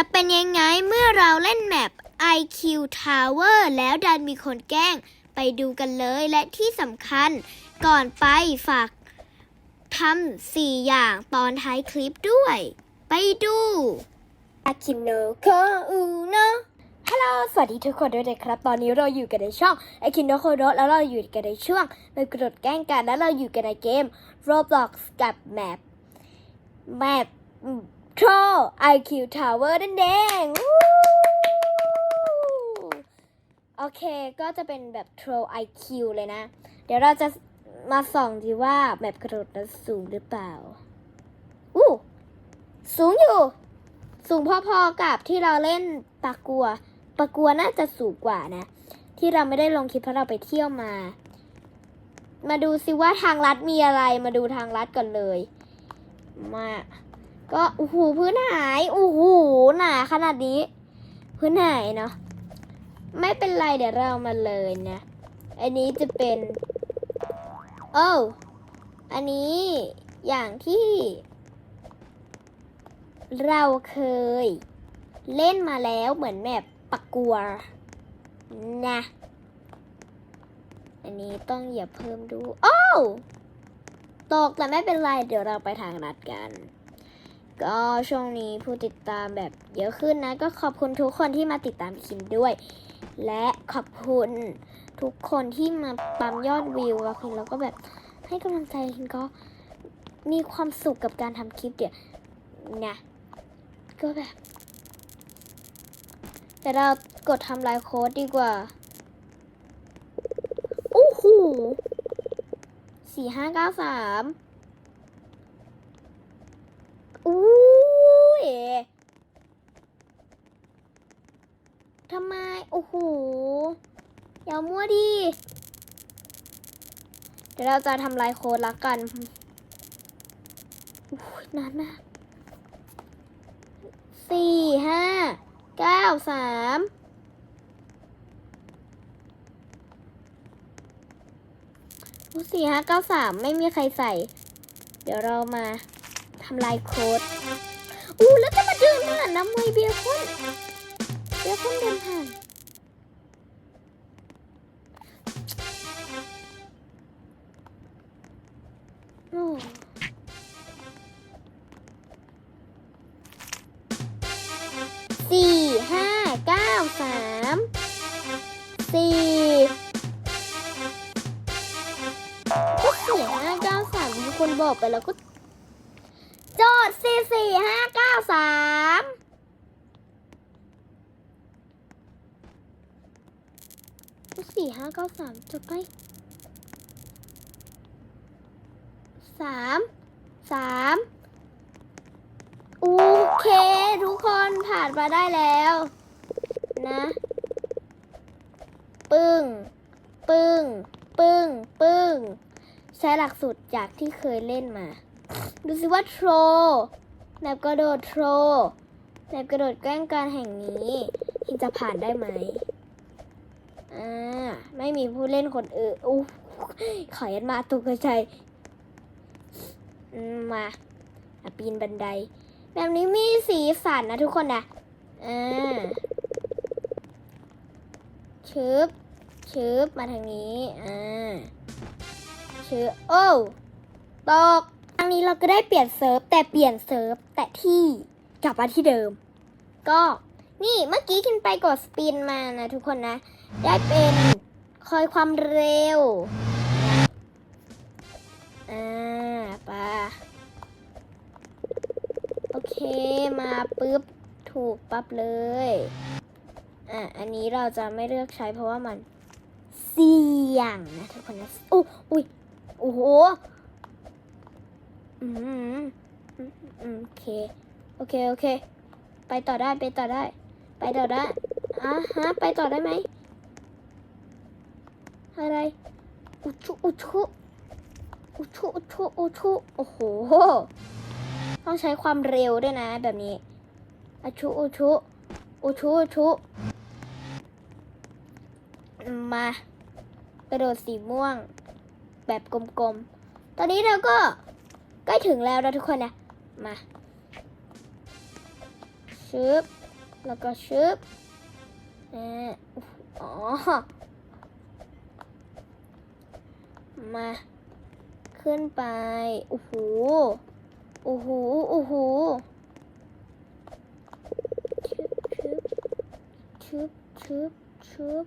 จะเป็นยังไงเมื่อเราเล่นแมป IQ Tower แล้วดันมีคนแกล้งไปดูกันเลยและที่สำคัญก่อนไปฝากทำสี่อย่างตอนท้ายคลิปด้วย ไปดูอาคิโนโคอุโนฮัลโหล สวัสดีทุกคนด้วยนะครับ ตอนนี้เราอยู่กันในช่องไอคินโนโคโดแล้วเราอยู่กันในช่วงไปกระโดดแกล้งกัน แล้วเราอยู่กันในเกม Roblox กับแมปแมป Troll IQ Tower นั่นเองโอเค ก็จะเป็นแบบ Troll IQ เลยนะ เดี๋ยวเราจะมาส่องดีว่าแบบกระโดดนั้นสูงหรือเปล่า อู้สูงอยู่ สูงพอๆกับที่เราเล่นปากกัวปากัวน่าจะสูงกว่านะ ที่เราไม่ได้ลงคลิปเพราะเราไปเที่ยวมา มาดูซิว่าทางลัดมีอะไร มาดูทางลัดก่อนเลย มา ก็โอ้โหพื้นหายโอ้โหหนาขนาดนี้ พื้นหายเนาะไม่เป็นไรเดี๋ยวเรามาเลยนะอันนี้จะเป็นโอ้อันนี้อย่างที่ เราเคย เล่นมาแล้วเหมือนแบบปักกัวนะ อันนี้ต้องอย่าเพิ่มดู โอ้ตกแต่ไม่เป็นไร เดี๋ยวเราไปทางนัดกัน ก็ช่วงนี้ผู้ติดตามแบบเยอะขึ้นนะ ก็ขอบคุณทุกคนที่มาติดตามคินด้วย และขอบคุณทุกคนที่มาปั๊มยอดวิวแล้วคินแล้วก็แบบให้กำลังใจคินก็มีความสุขกับการทำคลิปเดี๋ยวนะก็แบบแต่เรากดทำลายโค้ดดีกว่าโอ้โหสี่ห้าเก้าสาม อุ้ยทำไม โหอย่ามั่วดิเดี๋ยวเราจะทำลายโค้ดละกันอุ้ยนานมากสี่ห้าเก้าสามสี่ห้าเก้าสามไม่มีใครใส่ เดี๋ยวเรามาทำลายโค้ดอู้แล้วจะมาเดินผ่านน้ำมวยเบียร์คนเบียร์คนเดินผ่าน สี่ก็สี่ห้าเก้าสามมีคนบอกไปแล้วก็โจทย์สี่สี่ห้าเก้าสามสี่ห้าเก้าสามจบไปสามสามโอเค ทุกคนผ่านมาได้แล้ว นะ ปึ้ง ปึ้ง ปึ้ง ปึ้ง ใช้หลักสูตรจากที่เคยเล่นมา ดูสิว่าโทรแบบกระโดดโทรแบบกระโดดแกล้งการแห่งนี้ทินจะผ่านได้ไหมอ่าไม่มีผู้เล่นคนอื่นอู้ขอยันมาตกใจอืมมาปีนบันได แบบนี้มีสีสันนะทุกคนนะอ่า ชึบชึบมาทางนี้ อ่าชึบโอ้ตกครั้งนี้เราก็ได้เปลี่ยนเซิร์ฟแต่เปลี่ยนเซิร์ฟแต่ที่กลับมาที่เดิม ก็นี่เมื่อกี้กินไปกดสปินมานะทุกคนนะ ได้เป็นคอยความเร็ว อ่าไปะโอเคมาปุ๊บ ถูกปั๊บเลย อะอันนี้เราจะไม่เลือกใช้เพราะว่ามันเสี่ยงนะทุกคนนะโอ้อุ้ยโอ้โหอืมอืมโอเค โอเค โอเค ไปต่อได้ ไปต่อได้ ไปต่อได้อะฮะ ไปต่อได้ไหม อะไร อุชุ อุชุ อุชุ อุชุ อุชุ โอ้โห ต้องใช้ความเร็วด้วยนะ แบบนี้ อุชุ อุชุ อุชุ อุชุ มากระโดดสีม่วง แบบกลมๆ ตอนนี้เราก็ใกล้ถึงแล้วนะทุกคนนะ มาชึบแล้วก็ชึบอ่าอ๋อ มา ขึ้นไป โอ้โห โอ้โห โอ้โหชึบชึบชึบชึบ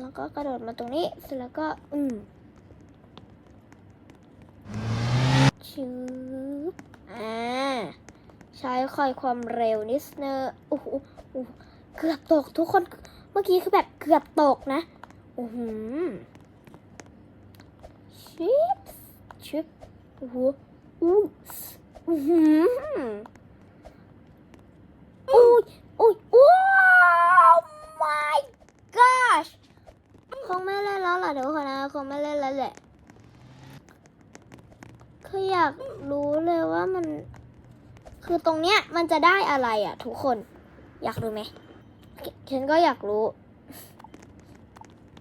แล้วก็กระโดดมาตรงนี้ เสร็จแล้วก็ อืมชึบอ่า ใช้คอยความเร็วนิดนึงโอ้โหโอ้โหเกือบตกทุกคน เมื่อกี้คือแบบเกือบตกนะ โอ้โหชิปชิปโอ้โหอู้อื้อหืออุ้ยอุ้ยว้าว my gosh คงไม่เล่นแล้วล่ะทุกคนนะคงไม่เล่นแล้วแหละคืออยากรู้เลยว่ามัน คือตรงเนี้ยมันจะได้อะไรอะ ทุกคน อยากรู้ไหมฉันก็อยากรู้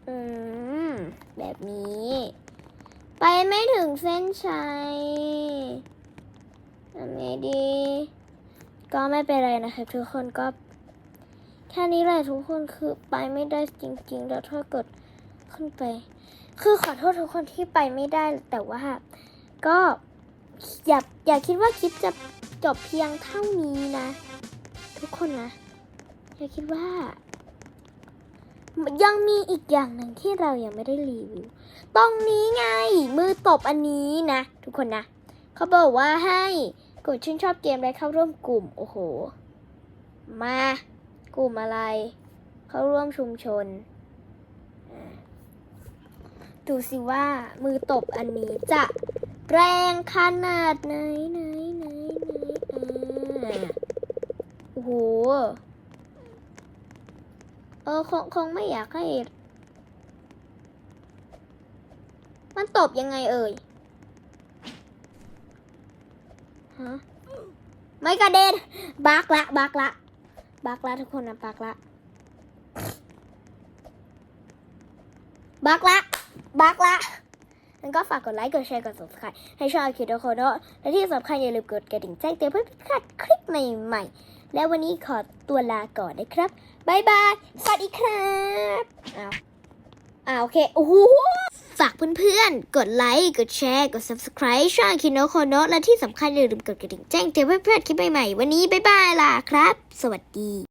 อืม แบบนี้ ไปไม่ถึงเส้นชัยทำไงดี ก็ไม่เป็นไรนะครับทุกคนก็ แค่นี้แหละทุกคนคือไปไม่ได้จริง ๆ แล้วถ้าเกิด ขึ้นไป คือขอโทษทุกคนที่ไปไม่ได้แต่ว่า ก็อย่าอย่าคิดว่าคลิปจะจบเพียงเท่านี้นะ ทุกคนนะอย่าคิดว่า ยังมีอีกอย่างหนึ่งที่เรายังไม่ได้รีวิวตรงนี้ไง มือตบอันนี้นะ ทุกคนนะเขาบอกว่าให้กดชื่นชอบเกมและเข้าร่วมกลุ่ม โอ้โห มากลุ่มอะไร เข้าร่วมชุมชน ดูสิว่ามือตบอันนี้จะแรงขนาดไหนไหนไหนไหนอ่าโอ้โห เออคงคงไม่อยากให้ มันตบยังไงเอ่ย ฮะ ไม่กระเด็น บักละ บักละ บักละทุกคนนะบักละ บักละ บักละงั้นก็ฝากกดไลค์ กดแชร์ กด subscribe ให้ช่องคิดโคโนและที่สำคัญอย่าลืมกดกระดิ่งแจ้งเตือนเพื่อไม่พลาดคลิปใหม่ๆ และวันนี้ขอตัวลาก่อนนะครับบายบาย สวัสดีครับอ้าวอ้าวโอเคโอ้โหฝากเพื่อนๆ กดไลค์ กดแชร์ กด subscribe ช่องคิโนโคโนและที่สำคัญอย่าลืมกดกระดิ่งแจ้งเตือนเพื่อไม่พลาดคลิปใหม่ๆ วันนี้บายบายล่ะครับ สวัสดี